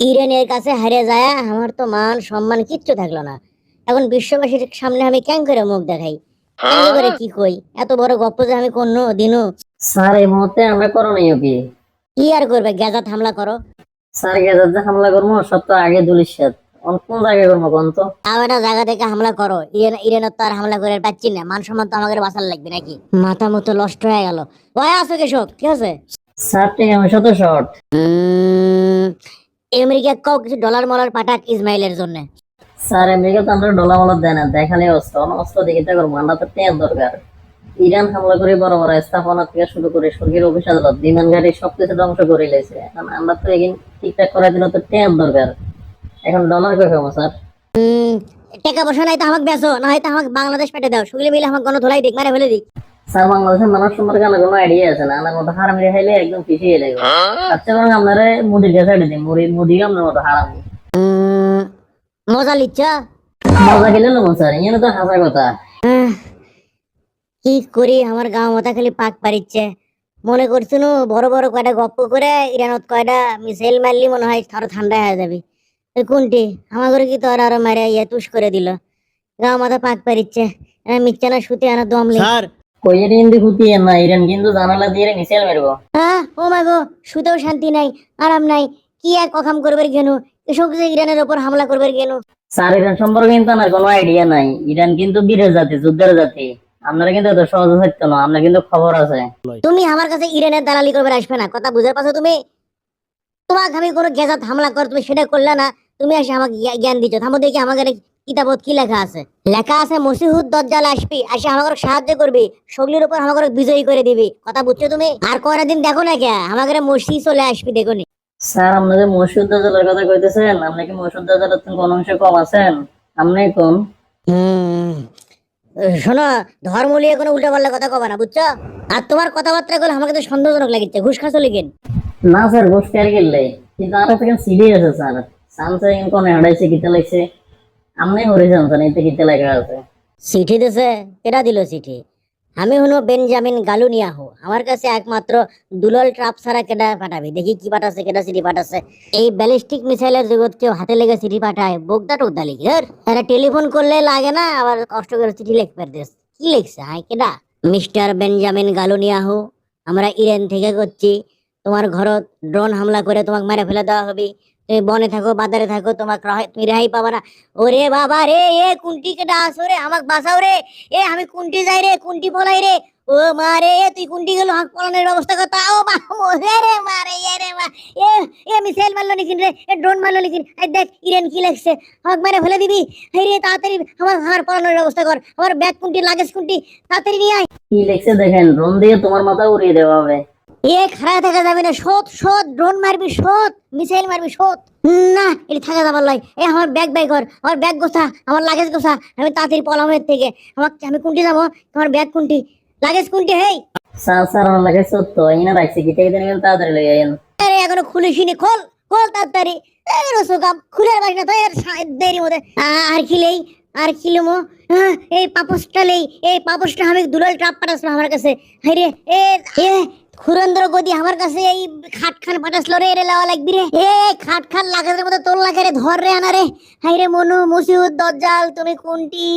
ইরানের কাছে হারিয়ে যায় আমার তো মান সম্মান কিচ্ছু থাকল না। এখন বিশ্ববাসীর সামনে আমি কেন করে মুখ দেখাই? করে কি কই? এত বড় গপ্প যে আমি কোনো দিনও স্যার এই মুহূর্তে আমরা করণীয় কি? কি আর করবে? গেজাত হামলা করো। স্যার গেজার যে হামলা করব সব তো আগে দুলিশ কোন জায়গায় করব কোন তো? তাও একটা জায়গা থেকে হামলা করো। ইরান ইরানের তো আর হামলা করে পাচ্ছি না। মান সম্মান তো আমাদের বাঁচার লাগবে নাকি? মাথা মতো নষ্ট হয়ে গেল। ভয় আছো কেশব ঠিক আছে? স্যার ঠিক আছে শত শর্ট আমেরিকা কও কিছু ডলার মলার পাঠাক ইসমাইলের জন্য। স্যার আমেরিকা তো আমরা ডলা মলা দেয় না দেখালে অস্ত্র অস্ত্র দেখে তা করব আমরা তো দরকার। ইরান হামলা করে বড় বড় স্থাপনা থেকে শুরু করে স্বর্গের অফিস আদালত বিমান সবকিছু ধ্বংস করে লেছে এখন আমরা তো এগিন ঠিকঠাক করার জন্য তো টেয়ার দরকার। এখন ডলার কই স্যার? টাকা পয়সা নাই তো আমাকে না হয়তো আমাকে বাংলাদেশ পেটে দাও। শুকলে মিলে আমাকে গণ ধোলাই দিক মারে ফেলে দিক। স্যার বাংলাদেশের মানুষ সম্পর্কে আমার কোনো আইডিয়া আছে না। আমার মতো হারামি খাইলে একদম পিছিয়ে লাগবে আচ্ছা বরং আপনারা মুদির কাছে দিন। মুড়ি মুদি আপনার মতো হারামি। মজা লিচ্ছ? মজা খেলে নেব স্যার। এখানে তো হাসা কথা। কি করি? আমার গাঁও মাথা খালি পাক পারিচ্ছে মনে করছ নু বড় বড় কয়টা গপ্প করে ইরানত কয়টা মিসাইল মারলি মনে হয় ধরো ঠান্ডা হয়ে যাবে। এই কোনটি? আমার ঘরে কি তোর আরও মারে ইয়ে তুষ করে দিল? গাঁও মাথা পাক পারিচ্ছে মিথ্যা না শুতে আনা দমলি স্যার কইয়ের কিন্তু খুঁটিয়ে না ইরান কিন্তু জানালা দিয়ে মিসাইল মারবো। হ্যাঁ ও মা গো শুতেও শান্তি নাই আরাম নাই কি এক অকাম করবে কেন এসব যে ইরানের ওপর হামলা করবে কেন স্যার ইরান সম্পর্কে কিন্তু আমার কোনো আইডিয়া নাই। ইরান কিন্তু বীরের জাতি যুদ্ধের জাতি। আপনারা কিন্তু এত সহজে থাকতো না আপনার কিন্তু খবর আছে। তুমি আমার কাছে ইরানের দালালি করবে আসবে না কথা বুঝে পাচ্ছ তুমি? তোমাকে আমি কোনো গেজাত হামলা কর তুমি সেটা করলে না তুমি এসে আমাকে জ্ঞান দিচ্ছ থামো দেখি আমাকে কিতাবত কি লেখা আছে? লেখা আছে মসিহুদ দজ্জাল আসবি এসে আমাকে সাহায্য করবি সগলির উপর আমাকে বিজয়ী করে দিবি। কথা বুঝছ তুমি? আর কয়টা দিন দেখো না কে? আমাকে মসি চলে আসবি দেখো নি। স্যার আপনাদের মসুদ দাজালের কথা কইতেছেন আপনি কি মসুদ দাজালের থেকে কোন অংশে কম আছেন? আপনি কোন শোনো ধর্ম নিয়ে কোনো উল্টা পাল্টা কথা কবা না বুঝছ? আর তোমার কথাবার্তা গুলো আমাকে তো সন্দেহজনক লাগিচ্ছে। ঘুষ খাচ্ছ লিখেন না স্যার ঘুষ কেয়ার গেলে। কিন্তু আর একটা সিরিয়াস আছে স্যার। সামসে কোন হাঁটাইছে কিতে লাগছে আপনি হরিজন এতে কিতে লেখা আছে? চিঠি দিছে কেটা দিল চিঠি? আমি হলো বেনজামিন গালুনিয়াহু, আমার কাছে একমাত্র দুলল ট্রাপ ছাড়া কেটা পাঠাবি? দেখি কি পাঠাচ্ছে কেটা চিঠি পাঠাচ্ছে এই ব্যালিস্টিক মিসাইলের জগৎ কেউ হাতে লেগে চিঠি পাঠায় বোগদা টোগদা লিখি এরা টেলিফোন করলে লাগে না, আবার কষ্ট করে চিঠি লিখবে দিস কি লিখছে হাই কেটা মিস্টার বেনজামিন গালুনিয়াহু, আমরা ইরান থেকে করছি, তোমার ঘরত ড্রোন হামলা করে তোমাকে মেরে ফেলে দেওয়া হবে। তুমি বনে থাকো, বাজারে থাকো তোমাকে রেহাই- তুমি রেহাই পাবা না। ওরে বাবা রে, এ কুন্টি কেটা আসো রে আমাকে বাঁচাও রে। এ আমি কুন্টি যাই রে, কুন্টি পলাই রে। ও মা রে তুই কুন্টি গেল, হাঁক পলানোর ব্যবস্থা করতা ও মা মোরে রে মা রে, এ রে মা, এ এ মিসাইল মারলো নিকিন রে, এ ড্রোন মারলো নিকিন এই দেখ, ইরেন কি লাগছে হাঁক মেরে ফেলে দিবি। এই রে, তাড়াতাড়ি আমার হার পলানোর ব্যবস্থা কর। আমার ব্যাগ কুন্টি, লাগেজ কুন্টি, তাড়াতাড়ি নিয়ে আয়। কি লিখছে দেখেন, ড্রোন দিয়ে তোমার মাথা উড়িয়ে দেওয়া হবে। এ খাড়া থাকা যাবে না শোধ শোধ ড্রোন মারবি শোধ মিসাইল মারবি শোধ। না এটা থাকা যাবার লয় এ আমার ব্যাগ বাই কর আমার ব্যাগ গোছা আমার লাগেজ গোছা আমি তাড়াতাড়ি পলাম এর থেকে। আমার আমি কোনটি যাব? তোমার ব্যাগ কোনটি? লাগেজ কোনটি হেই? স্যার স্যার আমার লাগে সত্য এনে রাখছে কি থেকে দেন তাড়াতাড়ি লই আইন আরে এখনও খুলিসিনি খোল খোল তাড়াতাড়ি। এ রসুকাম খুলের বাস না তো এর দেরি মধ্যে। আর খিলেই আর খিলমো এই পাপসটা লেই এই পাপসটা আমি দুলাল ট্রাপ পাঠাসলো আমার কাছে। এ এ খুরেন্দ্র গদি আমার কাছে এই খাট খান পাঠাসলো রে রে লাওয়া লাগবি রে। এ, খাট খান লাগাদের মতো তোর লাগে রে, ধর রে আনা রে। হাইরে মনু, মুসিউদ, দজ্জাল, তুমি কোনটি?